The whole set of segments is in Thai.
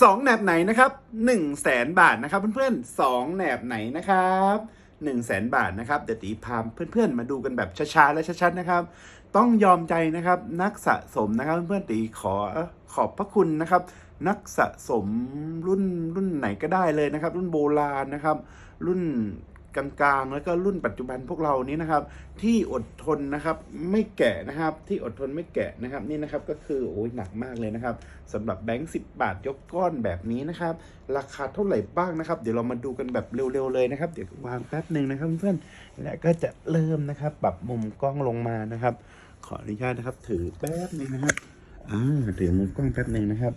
สองแหนบไหนนะครับหนึ่งแสนบาทนะครับเพื่อนๆสองแหนบไหนนะครับหนึ่งแสนบาทนะครับเดี๋ยวตีพามเพื่อนๆมาดูกันแบบช้าๆและชัดๆนะครับ ต้องยอมใจนะครับนักสะสมนะครับเพื่อนๆตีขอขอบพระคุณนะครับ นักสะสมรุ่นรุ่นไหนก็ได้เลยนะครับ รุ่นโบราณนะครับ รุ่น กลางๆ แล้วก็รุ่นปัจจุบันพวกเรานี้นะครับ ที่อดทนนะครับไม่แกะนะครับ ที่อดทนไม่แกะนะครับ นี่นะครับก็คือโอ้ยหนักมากเลยนะครับสำหรับแบงค์สิบาทยกก้อนแบบนี้นะครับ ราคาเท่าไหร่บ้างนะครับ เดี๋ยวเรามาดูกันแบบเร็วๆเลยนะครับ เดี๋ยววางแป๊บหนึ่งนะครับเพื่อนและก็จะเริ่มนะครับปรับมุมกล้องลงมานะครับ ขออนุญาตนะครับ ถือแป๊บหนึงนะครับอ่าถือมุมกล้องแป๊บหนึ่งนะครับ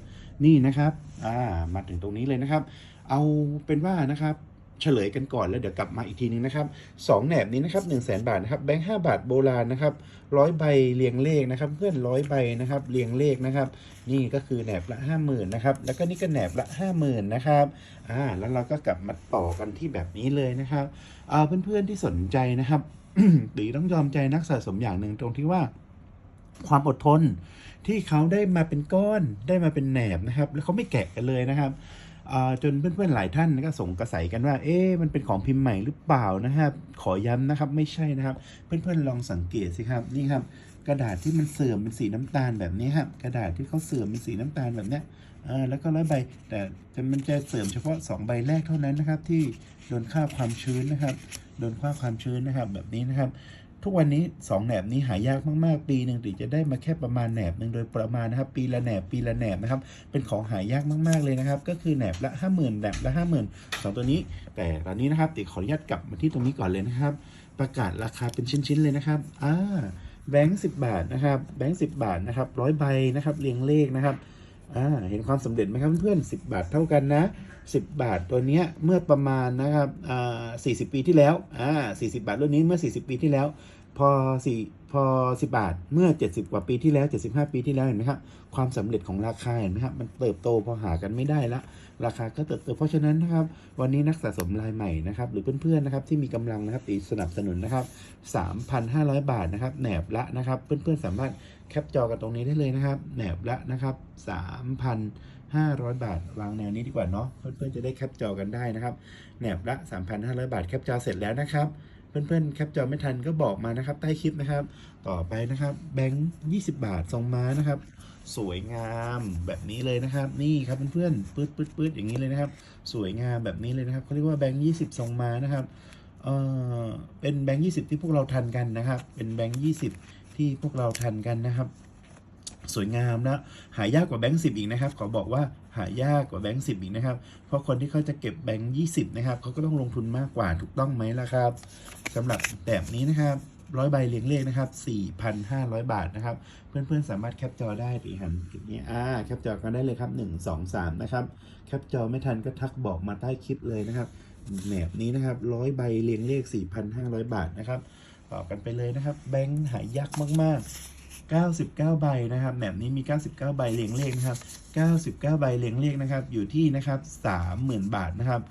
นี่นะครับ อ่ามาถึงตรงนี้เลยนะครับ เอาเป็นว่านะครับ เฉลยกันก่อนแล้วเดี๋ยวกลับมาอีกทีนึงนะครับสองแหนบนี้นะครับหนึ่งแสนบาทนะครับแบงค์ห้าบาทโบราณนะครับร้อยใบเรียงเลขนะครับ เพื่อนร้อยใบนะครับเรียงเลขนะครับ นี่ก็คือแหนบละห้าหมื่นนะครับแล้วก็นี่ก็แหนบละห้าหมื่นนะครับอ่าแล้วเราก็กลับมาต่อกันที่แบบนี้เลยนะครับเอาเพื่อนๆที่สนใจนะครับตีต้องยอมใจนักสะสมอย่างหนึ่งตรงที่ว่าความอดทนที่เขาได้มาเป็นก้อนได้มาเป็นแหนบนะครับ แล้วเขาไม่แกะกันเลยนะครับ จนเพื่อนๆหลายท่านก็สงกระใสกันว่า เอ๊ะมันเป็นของพิมพ์ใหม่หรือเปล่านะครับ ขอย้ำนะครับไม่ใช่นะครับ เพื่อนๆลองสังเกตสิครับนี่ครับ กระดาษที่มันเสื่อมเป็นสีน้ำตาลแบบนี้ครับกระดาษที่เขาเสื่อมเป็นสีน้ำตาลแบบนี้แล้วก็ร้อยใบ แต่มันจะเสื่อมเฉพาะสองใบแรกเท่านั้นนะครับ ที่โดนค่าความชื้นนะครับโดนค่าความชื้นนะครับแบบนี้นะครับ ทุกวันนี้ 2แหนบนี้หายากมากๆ ปีหนึ่งถึงจะได้มาแค่ประมาณแหนบหนึ่งโดยประมาณนะครับ ปีละแหนบปีละแหนบนะครับ เป็นของหายากมากๆเลยนะครับ ก็คือแหนบละ 5 0,000แหนบละ 50,000สองตัวนี้ แต่ตอนนี้นะครับติขออนุญาตกลับมาที่ตรงนี้ก่อนเลยนะครับ ประกาศราคาเป็นชิ้นๆเลยนะครับอ่าแบงค์สิบาทนะครับแบงค์สิบาทนะครับร้อยใบนะครับเรียงเลขนะครับอ่าเห็นความสำเร็จไหมครับเพื่อนๆ10 บาทเท่ากันนะ 10 บาทตัวเนี้ยเมื่อประมาณนะครับอ่า40 ปีที่แล้วอ่า40 บาทรุ่นนี้เมื่อ 40 ปีที่แล้ว พอสี่พอ10บาทเมื่อ 70 กว่าปีที่แล้ว 75 ปีที่แล้วเห็นไหมครับความสำเร็จของราคาเห็นไหมครับมันเติบโตพอหากันไม่ได้ละราคาก็เติบโตเพราะฉะนั้นนะครับ วันนี้นักสะสมรายใหม่นะครับ หรือเพื่อนๆนะครับที่มีกำลังนะครับตีสนับสนุนนะครับ 3,500 บาทนะครับแหนบละนะครับ เพื่อนๆสามารถแคปจอกันตรงนี้ได้เลยนะครับแหนบละนะครับ3,500 บาท วางแนวนี้ดีกว่าเนาะเพื่อนๆจะได้แคปจอกันได้นะครับแหนบละ 3,500 บาทแคปจอเสร็จแล้วนะครับ เพื่อนๆแคปจอไม่ทันก็บอกมานะครับ ใต้คลิปนะครับ ต่อไปนะครับ แบงค์20 บาททรงม้านะครับ สวยงามแบบนี้เลยนะครับ นี่ครับเพื่อนๆปื๊ดปื๊ดปื๊ดอย่างนี้เลยนะครับ สวยงามแบบนี้เลยนะครับเขาเรียกว่าแบงค์ยี่สิบทรงม้านะครับเออเป็นแบงค์ยี่สิบที่พวกเราทันกันนะครับ เป็นแบงค์ยี่สิบที่พวกเราทันกันนะครับ สวยงามนะหายากกว่าแบงค์สิบอีกนะครับ ขอบอกว่าหายากกว่าแบงค์สิบอีกนะครับ เพราะคนที่เขาจะเก็บแบงค์ยี่สิบนะครับเขาก็ต้องลงทุนมากกว่าถูกต้องไหมล่ะครับสำหรับแบบนี้นะครับร้อยใบเลี้ยงเลขนะครับ 4,500 บาทนะครับ เพื่อนๆ สามารถแคปจอได้ตีหันคลิปนี้อ่าแคปจอกันได้เลยครับ 1 2 3 นะครับ แคปจอไม่ทันก็ทักบอกมาใต้คลิปเลยนะครับแหนบนี้นะครับร้อยใบเรียงเลข 4,500 บาทนะครับต่อกันไปเลยนะครับ แบงค์หายากมากๆ 99 ใบนะครับแหนบนี้มี 99 ใบเรียงเลขนะครับ 99 ใบเรียงเลขนะครับ อยู่ที่นะครับ 30,000 บาทนะครับ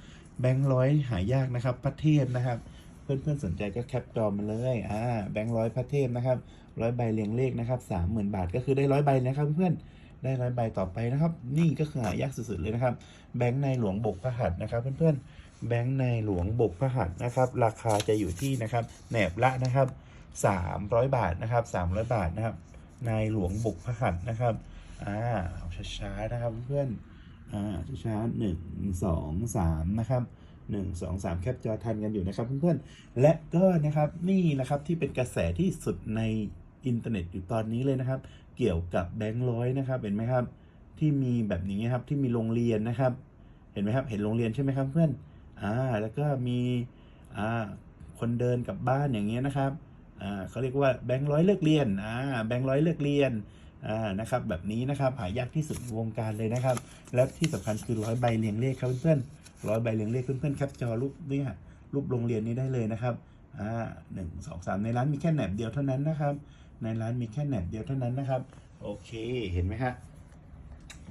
แบงค์ร้อยหายากนะครับพระเทพนะครับ เพื่อนๆสนใจก็แคปจอมาเลยอ่าแบงค์ร้อยพระเทพนะครับร้อยใบเรียงเลขนะครับสามหมื่นบาท ก็คือได้ร้อยใบนะครับเพื่อนๆได้ร้อยใบต่อไปนะครับ นี่ก็คือหายากสุดๆเลยนะครับ แบงค์ในหลวงบกพระหัตนะครับ เพื่อนๆแบงค์ในหลวงบกพระหัตนะครับ ราคาจะอยู่ที่นะครับแหนบละนะครับ สามร้อยบาทนะครับสามร้อยบาทนะครับในหลวงบุกพระหัตนะครับอ่าเอาช้าๆนะครับเพื่อนอ่าช้าๆหนึ่งสองสามนะครับหนึ่งสองสามแคปจอทันกันอยู่นะครับเพื่อนๆและก็นะครับนี่นะครับที่เป็นกระแสที่สุดในอินเทอร์เน็ตอยู่ตอนนี้เลยนะครับ เกี่ยวกับแบงค์ร้อยนะครับเห็นไหมครับที่มีแบบนี้ครับที่มีโรงเรียนนะครับ เห็นไหมครับเห็นโรงเรียนใช่ไหมครับเพื่อนอ่าแล้วก็มีอ่าคนเดินกลับบ้านอย่างเงี้ยนะครับ อ่าเขาเรียกว่าแบงค์ร้อยเลิกเรียนอ่าแบงค์ร้อยเลิกเรียนอ่านะครับแบบนี้นะครับหายากที่สุดในวงการเลยนะครับ และที่สำคัญคือร้อยใบเรียงเลขครับเพื่อนๆร้อยใบเรียงเลขเพื่อนๆแคปจอรูปเนี่ยรูปโรงเรียนนี้ได้เลยนะครับอ่าหนึ่งสองสามในร้านมีแค่แหนบเดียวเท่านั้นนะครับ ในร้านมีแค่แหนบเดียวเท่านั้นนะครับ โอเคเห็นไหมฮะ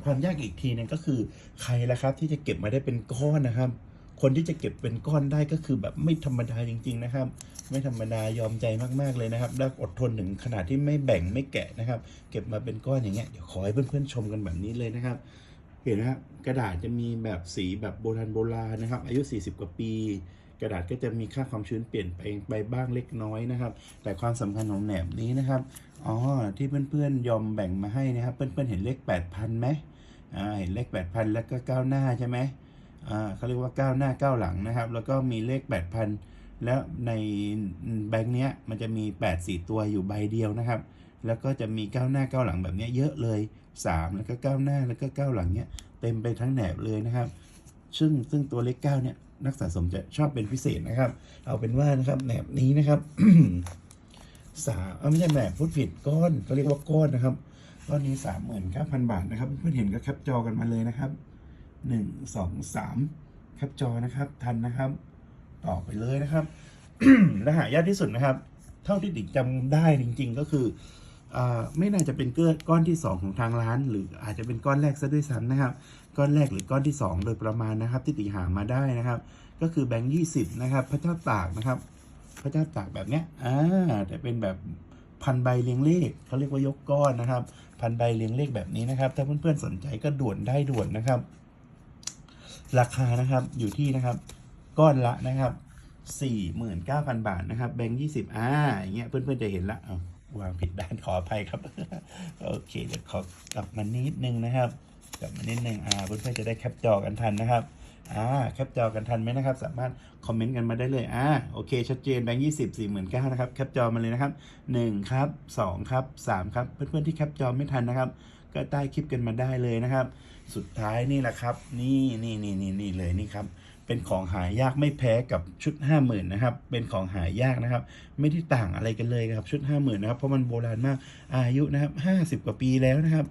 ความยากอีกทีหนึงก็คือใครละครับที่จะเก็บมาได้เป็นก้อนนะครับ คนที่จะเก็บเป็นก้อนได้ก็คือแบบไม่ธรรมดาจริง ๆนะครับ ไม่ธรรมดายอมใจมากๆเลยนะครับและอดทนถึงขนาดที่ไม่แบ่งไม่แกะนะครับ เก็บมาเป็นก้อนอย่างเงี้ยเดี๋ยวขอให้เพื่อนๆชมกันแบบนี้เลยนะครับ เห็นนะครับกระดาษจะมีแบบสีแบบโบราณโบราณนะครับ อายุ 40 กว่าปีกระดาษก็จะมีค่าความชื้นเปลี่ยนไปไปบ้างเล็กน้อยนะครับ แต่ความสำคัญของแหนบนี้นะครับ อ๋อ ที่เพื่อนๆยอมแบ่งมาให้นะครับ เพื่อนๆเห็นเลข 8,000ไหมอ่า เห็นเลข 8,000 แล้วก็ก้าวหน้าใช่ไหม เขาเรียกว่าก้าวหน้าก้าวหลังนะครับ แล้วก็มีเลข 8,000 แล้วในแบงค์เนี้ยมันจะมี 8 4 ตัวอยู่ใบเดียวนะครับ แล้วก็จะมีก้าวหน้าก้าวหลังแบบเนี้ยเยอะเลย 3 แล้วก็ก้าวหน้าแล้วก็ก้าวหลังเนี้ยเต็มไปทั้งแหนบเลยนะครับ ซึ่งซึ่งตัวเลขเก้าเนี่ยนักสะสมจะชอบเป็นพิเศษนะครับ เอาเป็นว่านะครับแหนบนี้นะครับสามไม่ใช่แหนบพูดผิดก้อนเขาเรียกว่าก้อนนะครับก้อนนี้สามหมื่นเก้าพันบาทนะครับเพื่อนเห็นก็แคปจอกันมาเลยนะครับ หนึ่งสองสามแคปจอนะครับ ทันนะครับ ต่อไปเลยนะครับและหายากที่สุดนะครับ เท่าที่ติ๊กจำได้จริง ๆ ก็คืออไม่น่าจะเป็นเกลือก้อนที่ 2 ของทางร้าน หรืออาจจะเป็นก้อนแรกซะด้วยซ้ำนะครับ ก้อนแรกหรือก้อนที่ 2 โดยประมาณนะครับ ที่ติหามาได้นะครับ ก็คือแบงค์ยี่สิบนะครับ พระเจ้าตากนะครับ พระเจ้าตากแบบเนี้ยอ่าแต่เป็นแบบพันใบเรียงเลขเขาเรียกว่ายกก้อนนะครับ พันใบเรียงเลขแบบนี้นะครับ ถ้าเพื่อนๆสนใจก็ด่วนได้ด่วนนะครับ ราคานะครับอยู่ที่นะครับ ก้อนละนะครับ49,000บาทนะครับ แบงค์20อ่าอย่างเงี้ยเพื่อนๆจะเห็นละเอาวางผิดด้านขออภัยครับ โอเคเดี๋ยวขอกลับมานิดนึงนะครับกลับมานิดนึงอ่าเพื่อนๆจะได้แคปจอกันทันนะครับอ่าแคปจอกันทันไหมนะครับ สามารถคอมเมนต์กันมาได้เลยอ่าโอเค ชัดเจนแบงค์ยี่สิบสี่หมื่นเก้านะครับแคปจอมาเลยนะครับหนึ่งครับสองครับสามครับเพื่อนๆที่แคปจอไม่ทันนะครับ ก็ใต้คลิปกันมาได้เลยนะครับ สุดท้ายนี่แหละครับ นี่นี่นี่นี่นี่เลยนี่ครับ เป็นของหายากไม่แพ้กับชุด 5 0,000นะครับ เป็นของหายากนะครับ ไม่ได้ต่างอะไรกันเลยครับชุด 5 0,000นะครับเพราะมันโบราณมากอายุนะครับ 50 กว่าปีแล้วนะครับ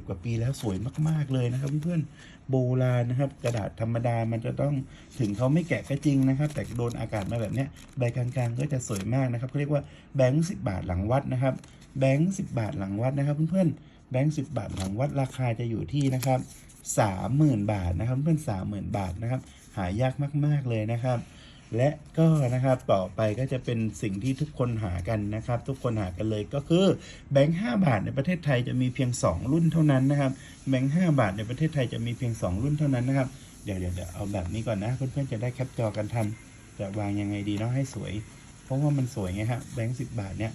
50 กว่าปีแล้วสวยมากๆเลยนะครับเพื่อนๆโบราณนะครับ กระดาษธรรมดามันจะต้องถึงเขาไม่แกะก็จริงนะครับ แต่โดนอากาศมาแบบเนี้ยใบกลางๆก็จะสวยมากนะครับเขาเรียกว่าแบงค์สิบาทหลังวัดนะครับแบงค์สิบาทหลังวัดนะครับเพื่อนๆ แบงค์สิบาทหลังวัดราคาจะอยู่ที่นะครับสามหมื่นบาทนะครับเพื่อนสามหมื่นบาทนะครับ หายากมาก ๆเลยนะครับ และก็นะครับต่อไปก็จะเป็นสิ่งที่ทุกคนหากันนะครับ ทุกคนหากันเลยก็คือแบงค์5บาทในประเทศไทยจะมีเพียง 2 รุ่นเท่านั้นนะครับแบงค์5บาทในประเทศไทยจะมีเพียง 2 รุ่นเท่านั้นนะครับเดี๋ยวเดี๋ยวเดี๋ยวเอาแบบนี้ก่อนนะเพื่อนๆจะได้แคปจอกันทันจะวางยังไงดีเนาะให้สวย เพราะว่ามันสวยไงฮะแบงค์สิบาทเนี่ย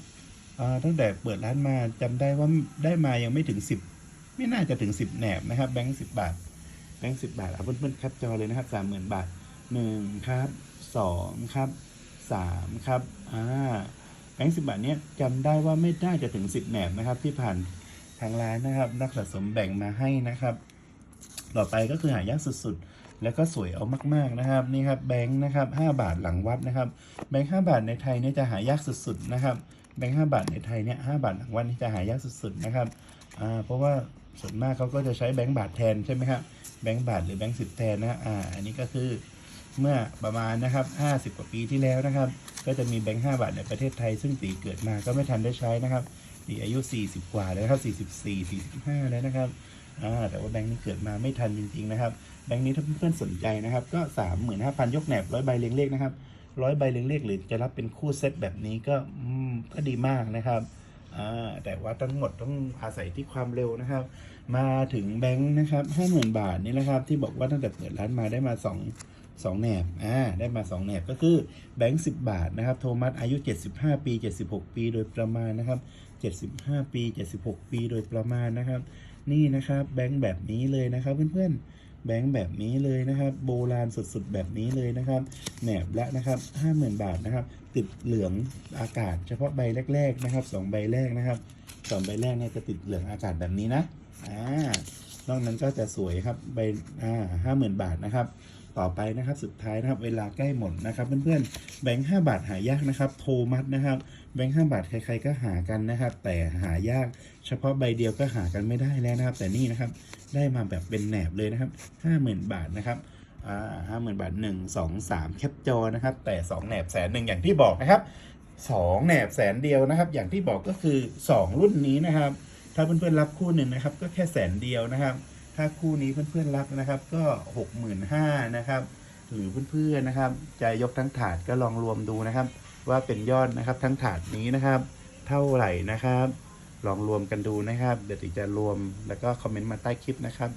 ตั้งแต่เปิดร้านมาจำได้ว่าได้มายังไม่ถึง10ไม่น่าจะถึง10แหนบนะครับแบงค์สิบบาทแบงค์สิบาทเอาเพื่อนๆแคปจอเลยนะครับสามหมื่นบาทหนึ่งครับสองครับสามครับอ่าแบงค์สิบบาทเนี้ยจำได้ว่าไม่น่าจะถึงสิบแหนบนะครับ ที่ผ่านทางร้านนะครับ นักสะสมแบ่งมาให้นะครับ ต่อไปก็คือหายากสุดๆ แล้วก็สวยเอามากๆนะครับนี่ครับแบงค์นะครับ5บาทหลังวัดนะครับ แบงค์5บาทในไทยเนี่ยจะหายากสุดๆนะครับ แบงค์5บาทในไทยเนี่ย5บาทหลังวัดนี่จะหายากสุดๆนะครับอ่าเพราะว่าส่วนมากเขาก็จะใช้แบงค์บาทแทนใช่ไหมครับแบงค์บาทหรือแบงค์สิบแทนนะอ่าอันนี้ก็คือเมื่อประมาณนะครับ 50 กว่าปีที่แล้วนะครับ ก็จะมีแบงค์ 5 บาทในประเทศไทย ซึ่งตีเกิดมาก็ไม่ทันได้ใช้นะครับตีอายุ 40 กว่าแล้วครับ44 45 แล้วนะครับอ่าแต่ว่าแบงค์นี้เกิดมาไม่ทันจริงๆนะครับ แบงค์นี้ถ้าเพื่อนๆสนใจนะครับ ก็สามหมื่นห้าพันยกแหนบร้อยใบเรียงเลขนะครับ ร้อยใบเรียงเลขหรือจะรับเป็นคู่เซตแบบนี้ก็ก็ดีมากนะครับแต่ว่าทั้งหมดต้องอาศัยที่ความเร็วนะครับ มาถึงแบงค์นะครับห้าหมื่นบาทนี่นะครับ ที่บอกว่าตั้งแต่เปิดร้านมาได้มาสองสองแหนบอ่าได้มาสองแหนบก็คือแบงค์สิบบาทนะครับ โทมัสอายุ 75 ปี 76 ปีโดยประมาณนะครับ 75 ปี 76 ปีโดยประมาณนะครับ นี่นะครับแบงค์แบบนี้เลยนะครับเพื่อนๆ แบงค์แบบนี้เลยนะครับ โบราณสุดๆแบบนี้เลยนะครับแหนบละนะครับ50,000 บาทนะครับ ติดเหลืองอากาศ เฉพาะใบแรก ๆ นะครับสองใบแรกนะครับสองใบแรกเนี่ยจะติดเหลืองอากาศแบบนี้นะอ่านอกนั้นก็จะสวยครับใบอ่าห้าหมื่นบาทนะครับ ต่อไปนะครับสุดท้ายนะครับ เวลาใกล้หมดนะครับ เพื่อนๆแบงค์ห้าบาทหายากนะครับ โทมัสนะครับ แบงค์ห้าบาทใครๆก็หากันนะครับ แต่หายากเฉพาะใบเดียวก็หากันไม่ได้แล้วนะครับ แต่นี่นะครับได้มาแบบเป็นแหนบเลยนะครับห้าหมื่นบาทนะครับอ่าห้าหมื่นบาทหนึ่งสองสามแคปจอนะครับ แต่สองแหนบแสนหนึ่งอย่างที่บอกนะครับสองแหนบแสนเดียวนะครับ อย่างที่บอกก็คือสองรุ่นนี้นะครับ ถ้าเพื่อนๆรับคู่หนึ่งนะครับ ก็แค่แสนเดียวนะครับ ถ้าคู่นี้เพื่อนๆรับนะครับ ก็หกหมื่นห้านะครับหรือเพื่อนๆนะครับจะยกทั้งถาดก็ลองรวมดูนะครับ ว่าเป็นยอดนะครับ ทั้งถาดนี้นะครับ เท่าไหร่นะครับ ลองรวมกันดูนะครับ เดี๋ยวติจะรวมแล้วก็คอมเมนต์มาใต้คลิปนะครับ